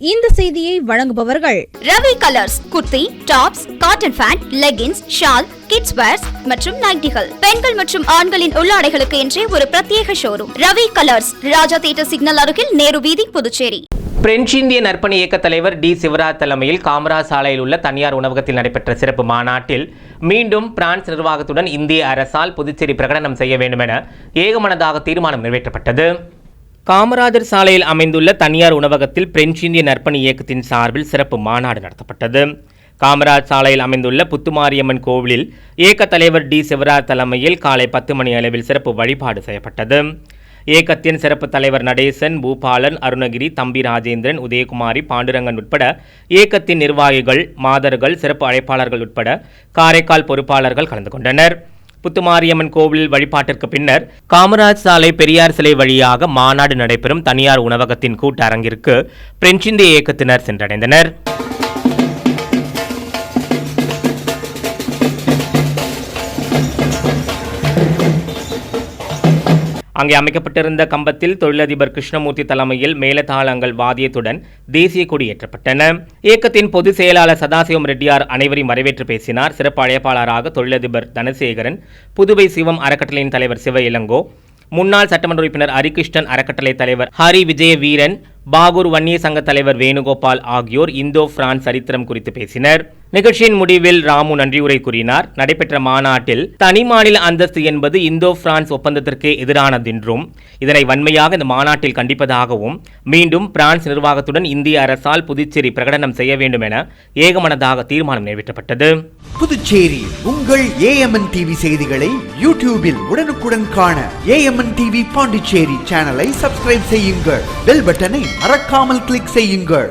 இந்த செய்தியை வழங்குபவர்கள் Ravi colours kurti tops cotton pant leggings shawl kids wears மற்றும் நைட்டிகள். பெண்கள் மற்றும் ஆண்களின் உள்ளாடைகளுக்கு என்றே ஒரு பிரத்யேக showroom. Ravi colours Raja theatre signal அருகில் நேரு வீதி புதுச்சேரி. பிரெஞ்சு இந்திய நற்பணி இயக்க தலைவர் டி. சிவராஜ் தலைமையில் காமராஜ் சாலையில் உள்ள தனியார் உணவகத்தில் நடைபெற்ற சிறப்பு மாநாட்டில் மீண்டும் பிரான்ஸ் நிர்வாகத்துடன் இந்திய அரசால் புதுச்சேரி பிரகடனம் செய்ய வேண்டும் என ஏகமனதாக தீர்மானம் நிறைவேற்றப்பட்டது. காமராஜர் சாலையில் அமைந்துள்ள தனியார் உணவகத்தில் பிரெஞ்சு இந்திய நற்பணி இயக்கத்தின் சார்பில் சிறப்பு மாநாடு நடத்தப்பட்டது. காமராஜ் சாலையில் அமைந்துள்ள புத்துமாரியம்மன் கோவிலில் இயக்க தலைவர் டி. சிவராஜ் தலைமையில் காலை பத்து மணி அளவில் சிறப்பு வழிபாடு செய்யப்பட்டது. இயக்கத்தின் சிறப்பு தலைவர் நடேசன் பூபாலன் அருணகிரி தம்பி ராஜேந்திரன் உதயகுமாரி பாண்டுரங்கன் உட்பட இயக்கத்தின் நிர்வாகிகள் மாதர்கள் சிறப்பு அழைப்பாளர்கள் உட்பட காரைக்கால் பொறுப்பாளர்கள் கலந்து கொண்டனர். புத்துமாரியம்மன் கோவிலில் வழிபாட்டிற்கு பின்னர் காமராஜ் சாலை பெரியார் சிலை வழியாக மாநாடு நடைபெறும் தனியார் உணவகத்தின் கூட்டரங்கிற்கு பிரெஞ்சிந்திய இயக்கத்தினர் சென்றடைந்தனர். அங்கே அமைக்கப்பட்டிருந்த கம்பத்தில் தொழிலதிபர் கிருஷ்ணமூர்த்தி தலைமையில் மேலதாளங்கள் வாதியத்துடன் தேசிய கொடி ஏற்றப்பட்டன. இயக்கத்தின் பொதுச் செயலாளர் சதாசிவம் ரெட்டியார் அனைவரையும் வரவேற்று பேசினார். சிறப்பு அழைப்பாளராக தொழிலதிபர் தனசேகரன் புதுவை சிவம் அறக்கட்டளையின் தலைவர் சிவ இளங்கோ முன்னாள் சட்டமன்ற உறுப்பினர் ஹரிகிருஷ்ணன் அறக்கட்டளை தலைவர் ஹரி விஜய வீரன் பாகூர் வன்னிய சங்க தலைவர் வேணுகோபால் ஆகியோர் இந்தோ பிரான்ஸ் சரித்திரம் குறித்து பேசினர். நிகழ்ச்சியின் முடிவில் ராமு நன்றியுரை கூறினார். நடைபெற்ற மாநாட்டில் தனி மாநில அந்தஸ்து என்பது இந்தோ பிரான்ஸ் ஒப்பந்தத்திற்கு எதிரானதென்றும் இதனை வன்மையாக இந்த மாநாட்டில் கண்டிப்பதாகவும் மீண்டும் பிரான்ஸ் நிர்வாகத்துடன் இந்திய அரசால் புதுச்சேரி பிரகடனம் செய்ய வேண்டும் என ஏகமனதாக தீர்மானம் நிறைவேற்றப்பட்டது. புதுச்சேரி உங்கள் ஏஎம்என் டிவி செய்திகளை யூடியூபில் உடனுக்குடன் காண ஏஎம்என் டிவி பாண்டிச்சேரி சேனலை சப்ஸ்கிரைப் செய்யுங்கள். பெல் பட்டனை மறக்காமல் கிளிக் செய்யுங்கள்.